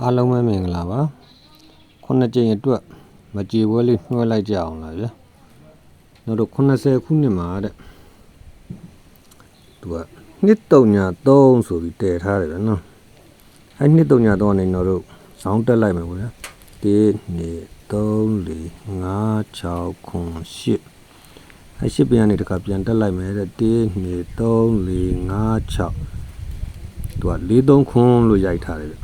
အားလုံးပဲမင်္ဂလာပါခုနှစ်ကြိမ်အတွက်မကြေပွဲလေးနှွှဲလိုက်ကြအောင်လားဗျာတို့တို့80ခုနှစ်မှာတဲ့သူကနှစ်303ဆိုပြီးတည်ထားတယ်ဗျာနော်အဲနှစ်303ကနေတော့တို့ဇောင်းတက်လိုက်မယ်ဗျာ1 2 3 4 5 6 8အဲရှစ်ပြန်နေတခါပြန်တက်လိုက်မယ်တဲ့1 2 3 4 5 6သူက43ခွန်းလို့ရိုက်ထားတယ်ဗျ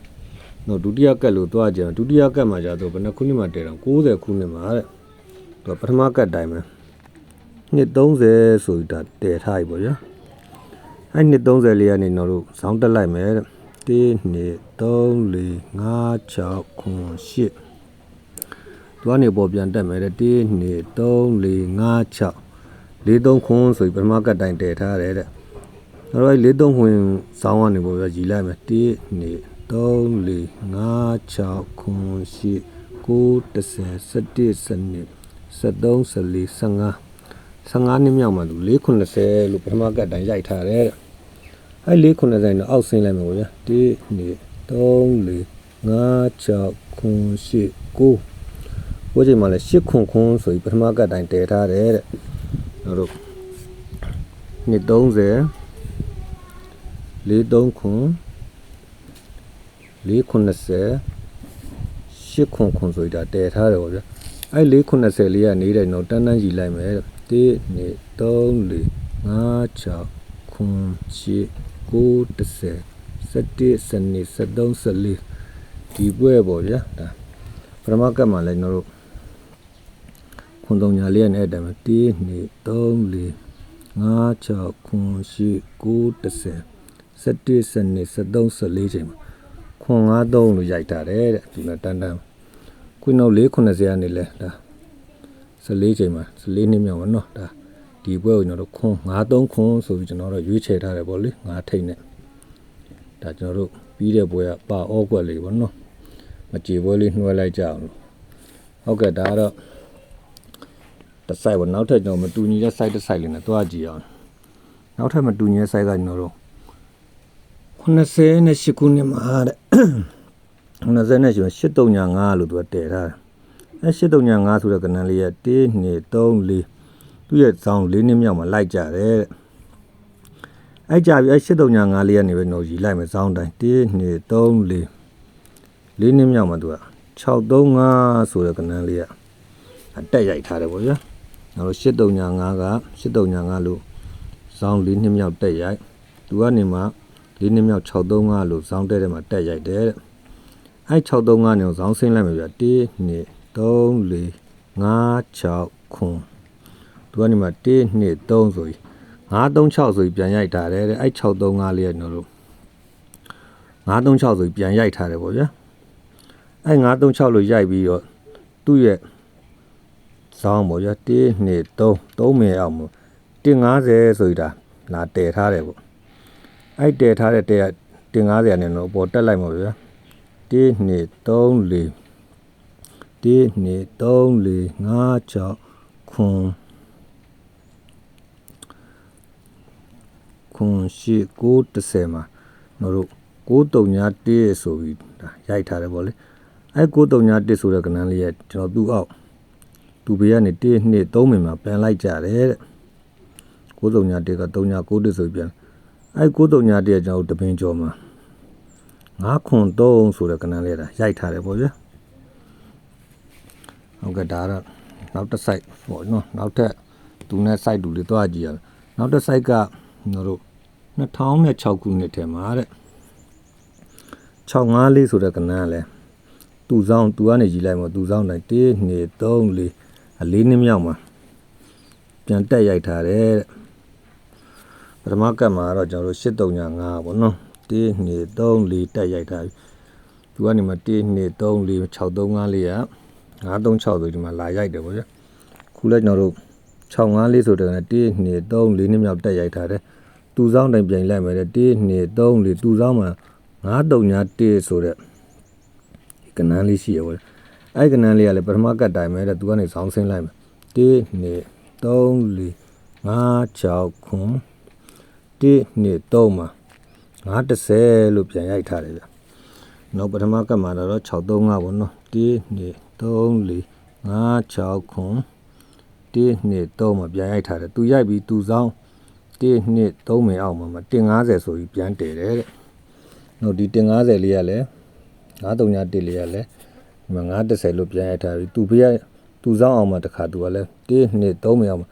108 109 110 111 112 113 114 115 116 117 118 119 120 121 122 123 124 125 126 127 128 129 130 131 132 133 134 135 136 137 138 139 140 141 142 143 144 145 146 147 148 149 150 151 152 153 154 155 156 157 158 159 160 161 တော့ဒုတိယကတ်လို့သွားကြဒုတိယကတ်မှာကြာတော့ဘယ်နှခုနှစ်မှာတည်တော့60ခုနှစ်မှာတဲ့သူကပထမကတ်တိုင်းပဲနှစ်30ဆိုပြီးဒါတည်ထားပြီပေါ့ဗျာအဲ့နှစ်30လေးကနေတော့တို့ဇောင်းတက်လိုက်မယ်တဲ့1 2 3 4 5 6 9 10သူကနေပေါ်ပြန်တက်မယ်တဲ့1 2 3 4 5 6 4 3ခွန်းဆိုပြီးပထမကတ်တိုင်တည်ထားတယ်တဲ့အဲ့တော့4 3ခွန်းဆောင်းကနေပေါ်ပြန်ရည်လိုက်မယ်1 2 န်း8 9 10 11 12 13 14 15 15နှစ်မြောက်မှသူ490လို့ပထမကတ်တိုင်းရိုက်ထားတယ်တဲ့။အဲ့490တော့အောက်ဆင်းလိုက်မယ်ဗျာ1 2 3 4 5 6ခွန်း8 9ဘိုးချိန်မှာလည်း8ခွန်းခွန်းဆိုပြီးပထမကတ်တိုင်းတည်ထားတယ်တဲ့။တို့တို့နှစ်30 43ခွန် 490 8ခွန်ခွန်ဆိုကြတဲထားတယ်ဗောဗျာအဲ့490လေးကနေတဲ့တော့တန်းတန်းကြီးလိုက်မယ်1 2 3 4 5 6ခွန်8 9 10 11 12 13 14ဒီပွဲပေါ့ဗျာဒါပရမကတ်မှာလည်းကျွန်တော်တို့ခွန်တုံညာလေးနဲ့အဲ့တည်းမှာ1 2 3 4 5 6ခွန်8 9 10 17 12 13 14ချိန်မှာ ခွန်5 3လို့ရိုက်တာတယ်တဲ့ဒီမှာတန်းတန်းခွင်းတော့4 90ကနေလဲဒါ14ချိန်မှာ14နှစ်မြောက်ပါနော်ဒါဒီပွဲကိုကျွန်တော်တို့ခွန်5 3ခွန်ဆိုပြီးကျွန်တော်တို့ရွေးချယ်ထားတယ်ပေါ့လေ5ထိတ်နဲ့ဒါကျွန်တော်တို့ပြီးတဲ့ပွဲကပါဩကွက်လေးပေါ့နော်မကြေပွဲလေးနှွှဲလိုက်ကြအောင်လို့ဟုတ်ကဲ့ဒါကတော့တစ်ဆိုင်ပေါ့နောက်ထပ်ကျွန်တော်မတူညီတဲ့ site တစ် site လေးနဲ့တွားကြည့်အောင်နောက်ထပ်မတူညီတဲ့ site ကကျွန်တော်တို့98ခုနှစ်မှာတဲ့ 98ကျော်8395လို့သူကတည်ထားတယ်အဲ8395ဆိုတဲ့ကဏ္ဍလေးက1 2 3 4သူ့ရဲ့ဇောင်း၄နှစ်မြောက်မှာလိုက်ကြတယ်တဲ့အဲ့ကြပြီအဲ့8395လေးကနေပဲတော့ရီလိုက်မယ်ဇောင်းတိုင်း1 2 3 4လေးနှစ်မြောက်မှာသူက635ဆိုတဲ့ကဏ္ဍလေးကအတက်ရိုက်ထားတယ်ပေါ့ဗျာနောက်တော့8395က8395လို့ဇောင်း၄နှစ်မြောက်တက်ရိုက်သူကနေမှ ၄နှစ်မြောက်635လို့ဇောင်းတက်တဲ့မှာတက်ရိုက်တယ်တဲ့အဲ635နဲ့ဇောင်းဆင်းလိုက်မှာဗျ1 2 3 4 5 6ခွန်သူကနေမှ1 2 3ဆိုပြီး936ဆိုပြီးပြန်ရိုက်ထားတယ်တဲ့အဲ635လေးကကျွန်တော်တို့936ဆိုပြီးပြန်ရိုက်ထားတယ်ပေါ့ဗျာအဲ936လို့ရိုက်ပြီးတော့သူ့ရဲ့ဇောင်းပေါ့ဗျာ1 2 3 3မယ်အောင်မို့150ဆိုပြီးဒါလာတည်ထားတယ်ပေါ့ အဲ့တည်ထားတဲ့တဲက150နဲ့တော့ပေါ်တက်လိုက်မှာဗျာ1 2 3 4 1 2 3 4 5 6ခွန်ခွန်ရှိ9 30မှာတို့တို့9 3 1ဆိုပြီးဒါရိုက်ထားတယ်ပေါ့လေအဲ9 3 1ဆိုတဲ့ကဏ္ဍလေးရဲ့ကျွန်တော်သူ့အောက်သူဘေးကနေ1 2 3မိနစ်မှာပြန်လိုက်ကြတယ်တဲ့9 3 1က3 9 1ဆိုပြီးပြန် အဲ9 3 1ကျွန်တော်တပင်းကျော်မှာ9ခွန်3ဆိုတဲ့ကဏ္ဍလေးဒါရိုက်ထားတယ်ပေါ့ဗျာဟုတ်ကဲ့ဒါတော့နောက်တစ် site ပေါ့နော်နောက်ထပ်သူနဲ့ site တူလေးသွားကြည့်ရမယ်နောက်တစ် site ကကျွန်တော်တို့2006ခုနှစ်ထဲမှာတဲ့654လေးဆိုတဲ့ကဏ္ဍကလည်းသူဆောင်သူကနေကြီးလိုက်မှာသူဆောင်တိုင်း1 2 3 4အလေးနှစ်မြောက်မှာပြန်တက်ရိုက်ထားတယ်တဲ့ ပထမကတ်မှာတော့ကျွန်တော်တို့8395ပေါ့နော်1 2 3 4တက်ရိုက်ထားပြီသူကနေမှ1 2 3 4 6 3 5လေးက936ဆိုဒီမှာလာရိုက်တယ်ပေါ့ဗျာခုလည်းကျွန်တော်တို့654လေးဆိုတဲ့က1 2 3 4နှစ်မြောက်တက်ရိုက်ထားတယ်သူဆောင်တိုင်းပြန်လိုက်မယ်တဲ့1 2 3 4သူဆောင်မှာ931ဆိုတဲ့ဒီကနန်းလေးရှိရပေါ့အဲ့ကနန်းလေးကလည်းပထမကတ်တိုင်မယ်တဲ့သူကနေဆောင်းဆင်းလိုက်မယ်1 2 3 4 5 6ခွန် 1 2 3မှာ930လို့ပြန်ရိုက်ထားတယ်ဗျနောက်ပထမကတ်မှာတော့635ပေါ့နော်1 2 3 4 5 6ခွန်1 2 3မှာပြန်ရိုက်ထားတယ်သူရိုက်ပြီးသူဆောင်1 2 3မိအောင်မှာ150ဆိုပြီးပြန်တည်တယ်တဲ့နောက်ဒီ150လေးကလည်း931လေးကလည်းဒီမှာ930လို့ပြန်ရိုက်ထားပြီးသူပြရသူဆောင်အောင်မှာတစ်ခါသူကလည်း1 2 3မိအောင်မှာ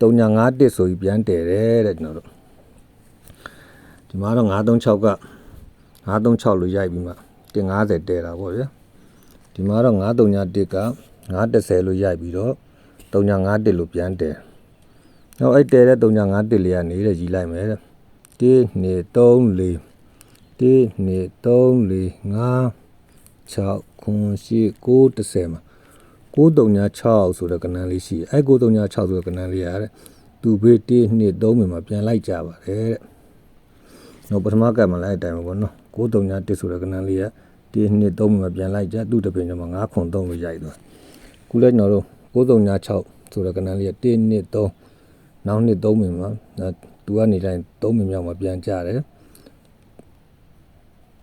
351ဆိုပြီးပြန်တည်တယ်တဲ့ကျွန်တော်တို့ ဒီမှာတော့936က936လို့ရိုက်ပြီးမှ150တည်တာပေါ့ဗျာဒီမှာတော့931က930လို့ရိုက်ပြီးတော့351လို့ပြန်တယ်။နောက်အဲ့တဲတဲ့351လေးကနေတဲ့ကြီးလိုက်မယ်တဲ့။1 2 3 4 1 2 3 4 5 6 9 10 930မှာ936ဆိုတဲ့ကဏ္ဍလေးရှိတယ်။အဲ့936ဆိုတဲ့ကဏ္ဍလေးရတဲ့သူဘေး1 2 3မိမှာပြန်လိုက်ကြပါတယ်တဲ့။ နောက်ပထမကတ်မှာလည်းအတိုင်းပဲပေါ့နော်931ဆိုတဲ့ကဏ္ဍလေးက1 2 3မိမှာပြန်လိုက်ကြသူ့တပင်ကျမှာ9ခွန်3လို့ရိုက်သွားခုလည်းကျွန်တော်တို့936ဆိုတဲ့ကဏ္ဍလေးက1 2 3နောက်နှစ်3မိမှာသူကနေတိုင်း3မိမြောက်မှာပြန်ကြတယ်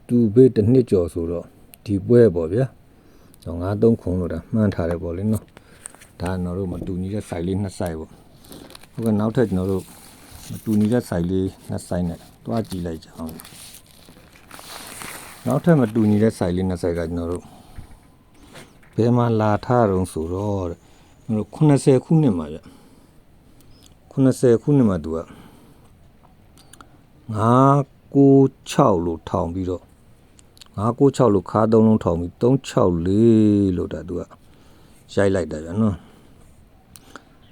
သူဘေးတစ်နှစ်ကျော်ဆိုတော့ဒီပွဲပေါ့ဗျာတော့9 3ခွန်လို့ဒါမှန်းထားတယ်ပေါ့လေနော်ဒါကျွန်တော်တို့မတူညီတဲ့ site လေးနှစ် site ပေါ့ဟုတ်ကဲ့နောက်ထပ်ကျွန်တော်တို့မတူညီတဲ့ site လေးနှစ် site နဲ့ တွားကြည့်လိုက်ကြအောင်နောက်ထပ်မတူညီတဲ့ site လေးနှစ် site ကကျွန်တော်တို့ဘယ်မှာလာထားတုံးဆိုတော့တဲ့ကျွန်တော်တို့80ခုနှစ်မှာဗျ80ခုနှစ်မှာသူက996လို့ထောင်ပြီးတော့996လို့ခါသုံးလုံးထောင်ပြီး364လို့ဒါသူကရိုက်လိုက်တာဗျနော်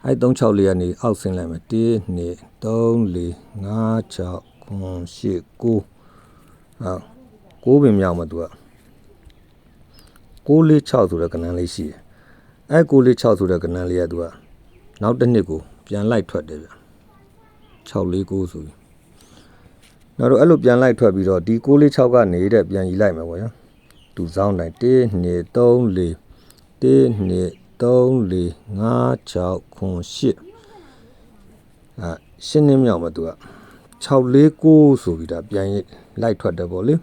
အဲ364ကနေအောက်ဆင်းလိုက်မယ်1 2 3 4 5 6 9 10 9ဟာ9ပင်မြောက်မှာသူက646ဆိုတဲ့ကဏ္ဍလေးရှိတယ်အဲ646ဆိုတဲ့ကဏ္ဍလေးကသူကနောက်တစ်နှစ်ကိုပြန်လိုက်ထွက်တယ်ဗျ649ဆိုပြီးနောက်တော့အဲ့လိုပြန်လိုက်ထွက်ပြီးတော့ဒီ646ကနေတဲ့ပြန်ယူလိုက်မယ်ပေါ့ဗျာသူစောင်းတိုင်း1 2 3 4 1 2 3 4 5 6 8အာရှင်းနေမြောက်မှာသူက 649ဆိုပြီးဒါပြန်လိုက်ထွက်တယ်ပေါ့လေ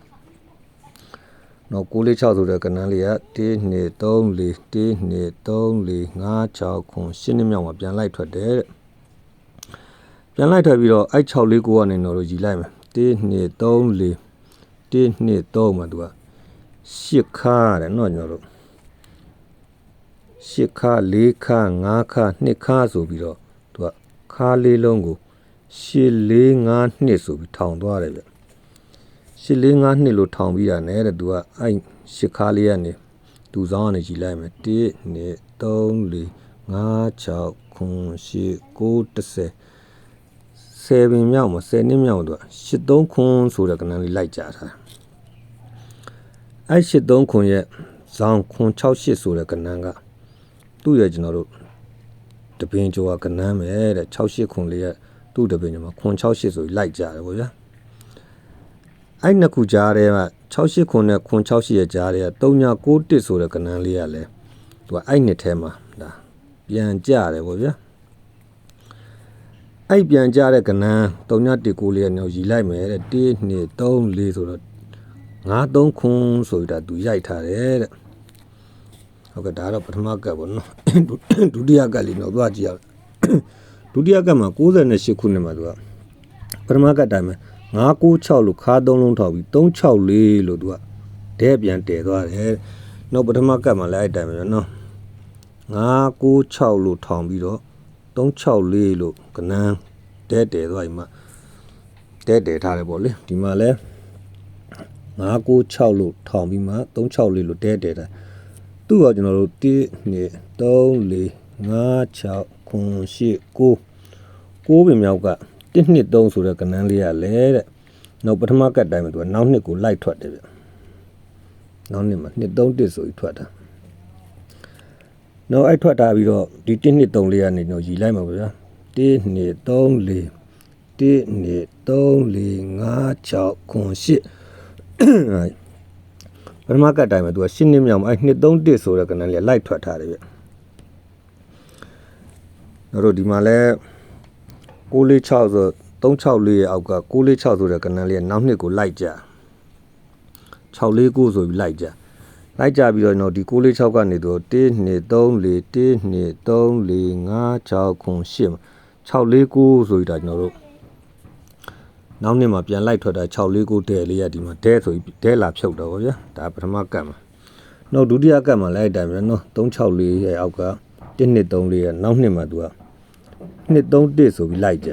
နော်946ဆိုတဲ့ကဏ္ဍလေးက1 2 3 4 1 2 3 4 5 6 9 10နှစ်မြောက်မှာပြန်လိုက်ထွက်တယ်တဲ့ပြန်လိုက်ထွက်ပြီးတော့အဲ့649ကနေတော့ယူလိုက်မယ်1 2 3 4 1 2 3မှာသူက8ခါတဲ့နော်ကျွန်တော်တို့8ခါ4ခါ5ခါ2ခါဆိုပြီးတော့သူကခါလေးလုံးကို ရှစ်လေး၅နှစ်ဆိုပြီးထောင်သွားတယ်ဗျရှစ်လေး၅နှစ်လို့ထောင်ပြီးတာနဲ့တဲ့သူကအဲ့ရှစ်ခါလေးကနေသူဆောင်ကနေကြည်လိုက်မယ်1 2 3 4 5 6 9 10 9 10 10ပင်မြောက်မှာ10နှစ်မြောက်တော့83ခွန်းဆိုတဲ့ကဏ္ဍလေးလိုက်ကြတာအဲ့83ခွန်းရဲ့ဇောင်းခွန်း68ဆိုတဲ့ကဏ္ဍကသူ့ရဲ့ကျွန်တော်တို့တပင်ကျော်ကဏ္ဍမယ်တဲ့68ခွန်းလေးရဲ့ သူ့တပင်ကျော်မှာခွန်း68ဆိုပြီးလိုက်ကြတယ်ဗောဗျာအဲ့နှစ်ခုကြားထဲမှာ68ခွန်းနဲ့ခွန်း68ရဲ့ကြားထဲက3991ဆိုတဲ့ကဏ္ဍလေးကလည်းသူကအဲ့နှစ်ထဲမှာဒါပြန်ကြတယ်ဗောဗျာအဲ့ပြန်ကြတဲ့ကနန်း319လေးနဲ့ရီလိုက်မယ်တဲ့1 2 3 4ဆိုတော့9 3ခွန်းဆိုပြီးတော့သူရိုက်ထားတယ်တဲ့ဟုတ်ကဲ့ဒါတော့ပထမကပ်ပေါ့နော်ဒုတိယကပ်လေးတော့သွားကြည့်ရအောင် ဒုတိယကပ်မှာ68ခုနှစ်မှာသူကပထမကပ်တိုင်းမှာ996လို့ခါသုံးလုံးထောက်ပြီး364လို့သူကဒဲပြန်တည်သွားတယ်နောက်ပထမကပ်မှာလည်းအဲ့တိုင်းပဲနော်996လို့ထောင်ပြီးတော့364လို့ကနန်းတဲတဲသွားပြီမှတဲတဲထားတယ်ပေါ့လေဒီမှာလဲ996လို့ထောင်ပြီးမှ364လို့တဲတဲထားသူ့ကကျွန်တော်တို့1 2 3 4 5 6 9 8 9 9ပင်မြောက်က1နှစ်3ဆိုတဲ့ကနန်းလေးရလဲတဲ့နောက်ပထမကတ်တိုင်းမှာသူကနောက်နှစ်ကိုလိုက်ထွက်တယ်ဗျနောက်နှစ်မှာနှစ်3 1ဆိုပြီးထွက်တာနောက်အဲ့ထွက်တာပြီးတော့ဒီ1နှစ်3လေးကနေတော့ရီလိုက်မှာဗျာ1နှစ်3 4 1နှစ်3 4 5 6 9 8ပထမကတ်တိုင်းမှာသူက10နှစ်မြောက်မှာအဲ့နှစ်3 1ဆိုတဲ့ကနန်းလေးလိုက်ထွက်ထားတယ်ဗျ နောက်တော့ဒီမှာလဲ646ဆို364ရဲ့အောက်က646ဆိုတဲ့ကနန်းလေးကနောက်နှစ်ကိုလိုက်ကြ649ဆိုပြီးလိုက်ကြလိုက်ကြပြီးတော့ကျွန်တော်ဒီ646ကနေတော့1 2 3 4 1 2 3 4 5 6 9 8 649ဆိုပြီးတော့ကျွန်တော်တို့နောက်နှစ်မှာပြန်လိုက်ထွက်တာ649တဲလေးရဒီမှာဒဲဆိုပြီးဒဲလာဖြုတ်တော့ဗောဗျာဒါပထမကတ်မှာနောက်ဒုတိယကတ်မှာလိုက်တိုင်းပဲနော်364ရဲ့အောက်က 1 2 3လေးရဲ့နောက်နှစ်မှာသူကနှစ်3 1ဆိုပြီးလိုက်ကြ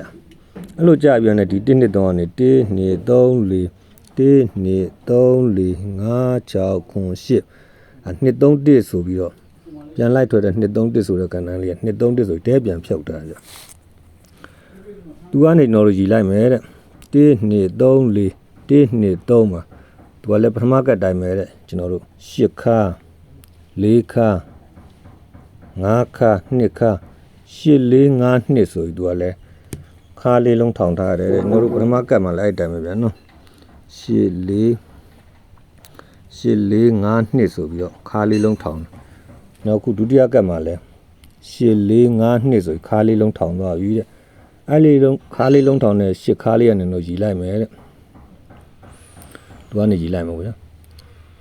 အဲ့လိုကြာပြန်တယ်ဒီ1နှစ်3ကနေ1 2 3 4 1 2 3 4 5 6 9 8အနှစ်3 1ဆိုပြီးတော့ပြန်လိုက်ထွက်တဲ့နှစ်3 1ဆိုတဲ့ကဏ္ဍလေးကနှစ်3 1ဆိုတဲပြန်ဖြုတ်တာကြသူကနေနော်လို့ရီလိုက်မယ်တဲ့1 2 3 4 1 2 3မှာသူကလည်းပထမကတိုင်းပဲတဲ့ကျွန်တော်တို့8ခါ4ခါ 5ခါ2ခါ8 4 5နှစ်ဆိုပြီးသူကလည်းခါလေးလုံးထောင်ထားရတယ်တဲ့ကျွန်တော်တို့ပထမကတ်မှာလည်းအဲ့တိုင်းပဲဗျာနော်8 4 8 4 5နှစ်ဆိုပြီးတော့ခါလေးလုံးထောင်တယ်နောက်ခုဒုတိယကတ်မှာလည်း8 4 5နှစ်ဆိုပြီးခါလေးလုံးထောင်သွားပြီတဲ့အဲ့လေးလုံးခါလေးလုံးထောင်တဲ့8ခါလေးကနေတော့ရီလိုက်မယ်တဲ့သူကနေရီလိုက်မှာဗျာ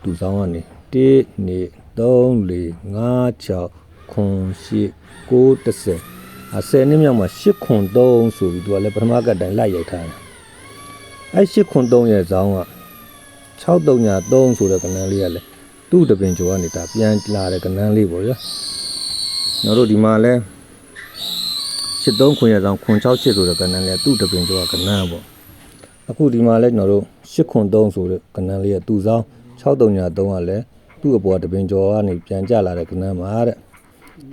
သူဆောင်ကနေ1 2 3 4 5 6 9 8 9 10အဆယ်နှစ်မြောက်မှာ8ခွန်3ဆိုပြီးသူကလည်းပထမကတ်တိုင်းလိုက်ရိုက်ထားတယ်အဲ့8ခွန်3ရဲ့ဇောင်းက633ဆိုတဲ့ကဏ္ဍလေးကလည်းသူ့တပင်ကျော်ကနေဒါပြန်လာတဲ့ကဏ္ဍလေးပေါ့ဗျာကျွန်တော်တို့ဒီမှာလဲ73ခွန်ရဲ့ဇောင်းခွန်68ဆိုတဲ့ကဏ္ဍလေးကသူ့တပင်ကျော်ကကဏ္ဍပေါ့အခုဒီမှာလဲကျွန်တော်တို့8ခွန်3ဆိုတဲ့ကဏ္ဍလေးကသူ့ဇောင်း633ကလည်းသူ့အပေါ်တပင်ကျော်ကနေပြန်ကျလာတဲ့ကဏ္ဍမှာတဲ့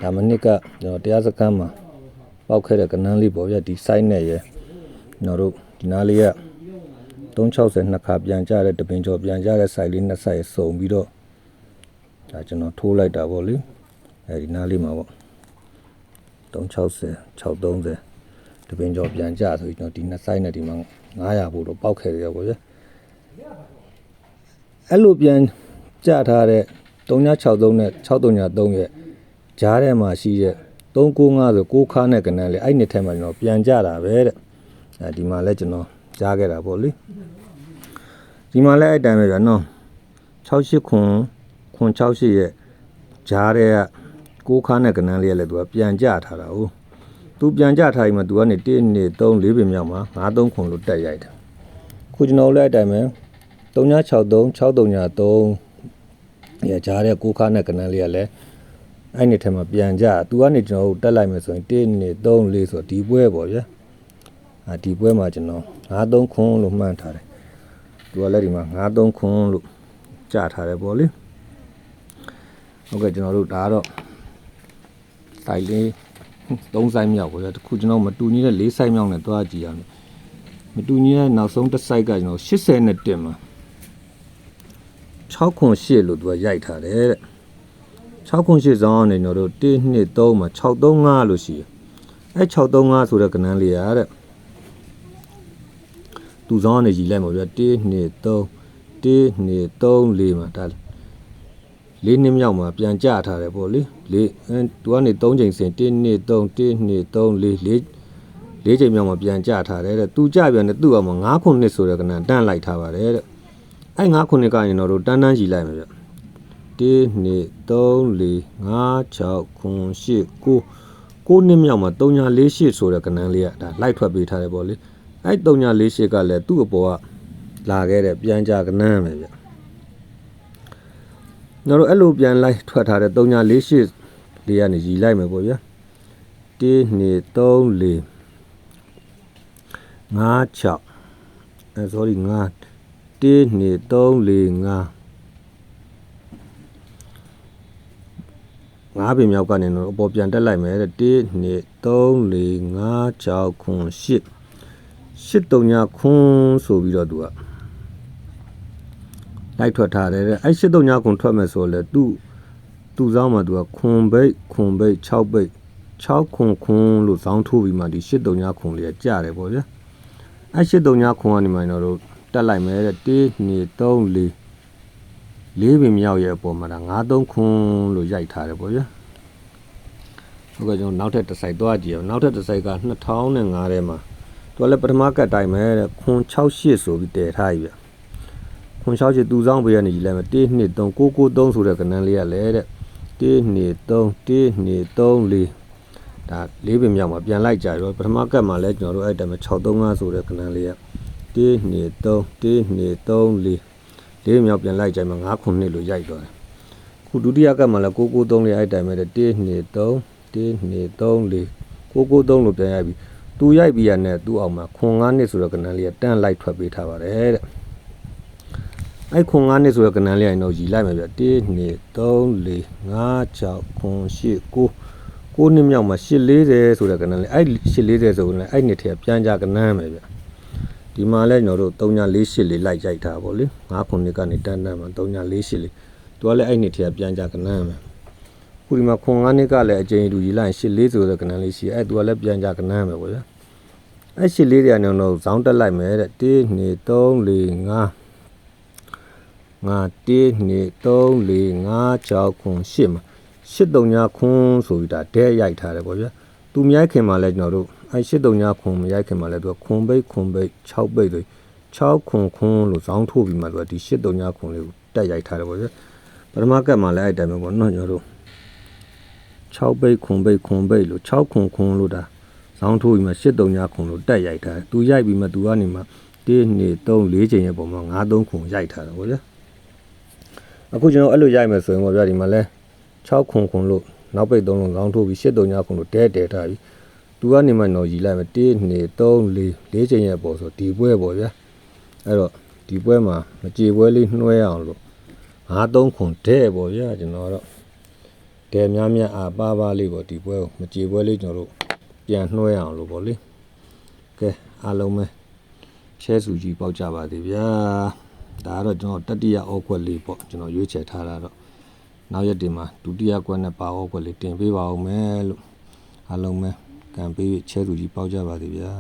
ဒါမနစ်ကကျွန်တော်တရားစခန်းမှာပောက်ခဲ့တဲ့ကဏ္ဍလေးပေါ့ဗျာဒီ site နဲ့ရယ်ကျွန်တော်တို့ဒီနားလေးက360နှစ်ခါပြန်ကြတဲ့တပင်ကျော်ပြန်ကြတဲ့ site လေးနှစ် site စုံပြီးတော့ဒါကျွန်တော်ထိုးလိုက်တာပေါ့လေအဲဒီနားလေးမှာပေါ့360 630တပင်ကျော်ပြန်ကြဆိုပြီးကျွန်တော်ဒီနှစ် site နဲ့ဒီမှာ900ဘို့တော့ပောက်ခဲ့ရပေါ့ဗျာအဲ့လိုပြန်ကြထားတဲ့3963နဲ့633ရဲ့ ဂျားထဲမှာရှိတဲ့395ဆို6ခါနဲ့ကနန်းလေအဲ့နှစ်ထဲမှာကျွန်တော်ပြန်ကြတာပဲတဲ့အဲဒီမှာလဲကျွန်တော်ကြားခဲ့တာပေါ့လေဒီမှာလဲအဲ့တိုင်းပဲဗျာနော်68ခွန်ခွန်68ရဲ့ဂျားတဲ့က6ခါနဲ့ကနန်းလေးရဲ့လဲသူကပြန်ကြထားတာဟုတ်သူပြန်ကြထားရင်မှသူကနေ1 2 3 4ပင်မြောက်မှာ9 3ခွန်လို့တက်ရိုက်တယ်ခုကျွန်တော်လည်းအဲ့တိုင်းပဲ3963 633ရဲ့ဂျားတဲ့6ခါနဲ့ကနန်းလေးကလည်း အဲ့ဒီထဲမှာပြန်ကြသူကနေကျွန်တော်တို့တက်လိုက်မယ်ဆိုရင်1 2 3 4ဆိုဒီပွဲပေါ့ဗျာအာဒီပွဲမှာကျွန်တော်53ခွန်းလို့မှန်းထားတယ်သူကလည်းဒီမှာ53ခွန်းလို့ကြားထားတယ်ပေါ့လေဟုတ်ကဲ့ကျွန်တော်တို့ဒါကတော့စိုက်လေး3ဆိုင်မြောက်ပေါ့ဗျာတခုကျွန်တော်မတူညီတဲ့4ဆိုင်မြောက်နဲ့တွားကြည့်ရမယ်မတူညီတဲ့နောက်ဆုံးတစ်စိုက်ကကျွန်တော်80နဲ့တင်မှာ6ခွန်8လို့သူကရိုက်ထားတယ်တဲ့ 6ခွန်8ဇောင်းကနေကျွန်တော်တို့1 2 3မှာ635လို့ရှိရအဲ635ဆိုတဲ့ကဏ္ဍလေးရတဲ့သူဇောင်းကနေရီလိုက်မှာဗျာ1 2 3 1 2 3 4မှာဒါလေးနှစ်မြောက်မှာပြန်ကြထားတယ်ပေါ့လေလေးအဲသူကနေ3ချိန်စင်1 2 3 1 2 3 4 4လေးချိန်မြောက်မှာပြန်ကြထားတယ်တဲ့သူကြပြန်တယ်သူ့အောင်မှာ9ခုနှစ်ဆိုတဲ့ကဏ္ဍတန်းလိုက်ထားပါတယ်တဲ့အဲ9ခုနှစ်ကရင်တော့တန်းတန်းရီလိုက်မှာဗျ 1 2 3 4 5 6 9 8 9 9နှစ်မြောက်မှာ348ဆိုတဲ့ကဏ္ဍလေးကဒါလိုက်ထွက်ပေးထားတယ်ပေါ့လေအဲ348ကလည်းသူ့အပေါ်ကလာခဲ့တဲ့ပြန်ကြကဏ္ဍပဲဗျကျွန်တော်တို့အဲ့လိုပြန်လိုက်ထွက်ထားတဲ့348လေးကနေရီလိုက်မယ်ပေါ့ဗျာ1 2 3 4 5 6အဲ sorry 5 1 2 3 4 5 ငါးပင်မြောက်ကနေတော့အပေါ်ပြန်တက်လိုက်မယ်တဲ့1 2 3 4 5 6ခွန်8 8တုံညာခွန်ဆိုပြီးတော့သူကလိုက်ထွက်ထားတယ်တဲ့အဲ့8တုံညာခွန်ထွက်မယ်ဆိုလဲသူ့သူ့ဆောင်မှာသူကခွန်ဘိတ်ခွန်ဘိတ်6ဘိတ်6ခွန်ခွန်လို့ဇောင်းထိုးပြီးမှဒီ8တုံညာခွန်လေးကကြတယ်ပေါ့ဗျာအဲ့8တုံညာခွန်ကနေမှတော့တို့တက်လိုက်မယ်တဲ့1 2 3 4 လေးပင်မြောက်ရဲ့အပေါ်မှာဒါ9-3ခွန်းလို့ရိုက်ထားတယ်ပေါ့ဗျာဟုတ်ကဲ့ကျွန်တော်နောက်ထပ်တစ်စိုက်သွားကြည့်အောင်နောက်ထပ်တစ်စိုက်က2005ထဲမှာသူကလည်းပထမကတ်တိုင်းမယ်တဲ့ခွန်း68ဆိုပြီးတည်ထားပြီဗျခွန်း68သူဆောင်ပေးရနေကြီးလိုက်မယ်1 2 3 9 9 3ဆိုတဲ့ကဏ္ဍလေးကလည်းတဲ့1 2 3 1 2 3 4ဒါလေးပင်မြောက်မှာပြန်လိုက်ကြရောပထမကတ်မှာလည်းကျွန်တော်တို့အဲ့တည်းမှာ635ဆိုတဲ့ကဏ္ဍလေးက1 2 3 1 2 3 4 လေးမြောက်ပြန်လိုက်ကြမှာ9ခုနှစ်လို့ရိုက်သွားတယ်ခုဒုတိယကပ်မှာလည်း993လေးအဲ့တိုင်မဲ့1 2 3 1 2 3 4 993လို့ပြန်ရိုက်ပြီးသူရိုက်ပြီးရတဲ့သူ့အောင်မှာခွန်9နှစ်ဆိုတဲ့ကဏ္ဍလေးကတန်းလိုက်ထွက်ပေးထားပါတယ်တဲ့အဲ့ခွန်9နှစ်ဆိုတဲ့ကဏ္ဍလေးရင်တော့ရီလိုက်မယ်ဗျ1 2 3 4 5 6ခွန်8 9ကိုနှစ်မြောက်မှာ840ဆိုတဲ့ကဏ္ဍလေးအဲ့840ဆိုရင်လည်းအဲ့နှစ်ထဲပြန်ကြကဏ္ဍမယ်ဗျ ဒီမှာလဲကျွန်တော်တို့3948လေးလိုက်ရိုက်ထားပါလေ9ခုနှစ်ကနေတန်းတန်းမှာ3948လေးသူကလည်းအဲ့နှစ်ထဲပြန်ကြကဏ္ဍမယ်ခုဒီမှာခွန်9နှစ်ကလည်းအကျဉ်းတူကြီးလိုက်84ဆိုတဲ့ကဏ္ဍလေးရှိအဲ့သူကလည်းပြန်ကြကဏ္ဍမယ်ပေါ့ဗျာအဲ့84တွေကနေတော့ဇောင်းတက်လိုက်မယ်တဲ့1 2 3 4 5ငါ1 2 3 4 5 6ခွန်8မှာ8တုံညာခွန်ဆိုပြီးဒါဒဲရိုက်ထားတယ်ပေါ့ဗျာသူမြိုက်ခင်မှာလဲကျွန်တော်တို့ အဲ8တုံညာခွန်မရိုက်ခင်မှာလဲသူကခွန်ဘိတ်ခွန်ဘိတ်6ဘိတ်တွေ6ခွန်ခွန်လို့ဇောင်းထိုးပြီးမှသူကဒီ8တုံညာခွန်လေးကိုတက်ရိုက်ထားတယ်ပေါ့ဗျာပထမကတ်မှာလဲအဲ့တိုင်းပဲပေါ့နော်ကျွန်တော်တို့6ဘိတ်ခွန်ဘိတ်ခွန်ဘိတ်လို့6ခွန်ခွန်လို့ဒါဇောင်းထိုးပြီးမှ8တုံညာခွန်လို့တက်ရိုက်ထားတယ်သူရိုက်ပြီးမှသူကနေမှ1 2 3 4ချိန်ရဲ့ပုံမှာ9 3ခွန်ရိုက်ထားတယ်ပေါ့ဗျာအခုကျွန်တော်အဲ့လိုရိုက်မယ်ဆိုရင်ပေါ့ဗျာဒီမှာလဲ6ခွန်ခွန်လို့နောက်ပိတ်3လုံးဇောင်းထိုးပြီး8တုံညာခွန်လို့တဲတဲထားပြီး သူကနေမှတော့ရီလိုက်မယ်1 2 3 4 4ချိန်ရဲ့ပုံဆိုဒီပွဲပေါ့ဗျာအဲ့တော့ဒီပွဲမှာမကြေပွဲလေးနှွှဲအောင်လို့9 3ခွန်တဲပေါ့ဗျာကျွန်တော်တော့တဲများများအာပါပါလေးပေါ့ဒီပွဲကိုမကြေပွဲလေးကျွန်တော်တို့ပြန်နှွှဲအောင်လို့ပေါ့လေကဲအားလုံးပဲချဲစုကြီးပေါက်ကြပါသေးဗျာဒါကတော့ကျွန်တော်တတိယအောက်ခွက်လေးပေါ့ကျွန်တော်ရွေးချယ်ထားတာတော့နောက်ရက်ဒီမှာဒုတိယကွက်နဲ့ပါအောက်ခွက်လေးတင်ပေးပါဦးမယ်လို့အားလုံးပဲ ကံပေးချဲစုကြီးပေါက်ကြပါသေးဗျာ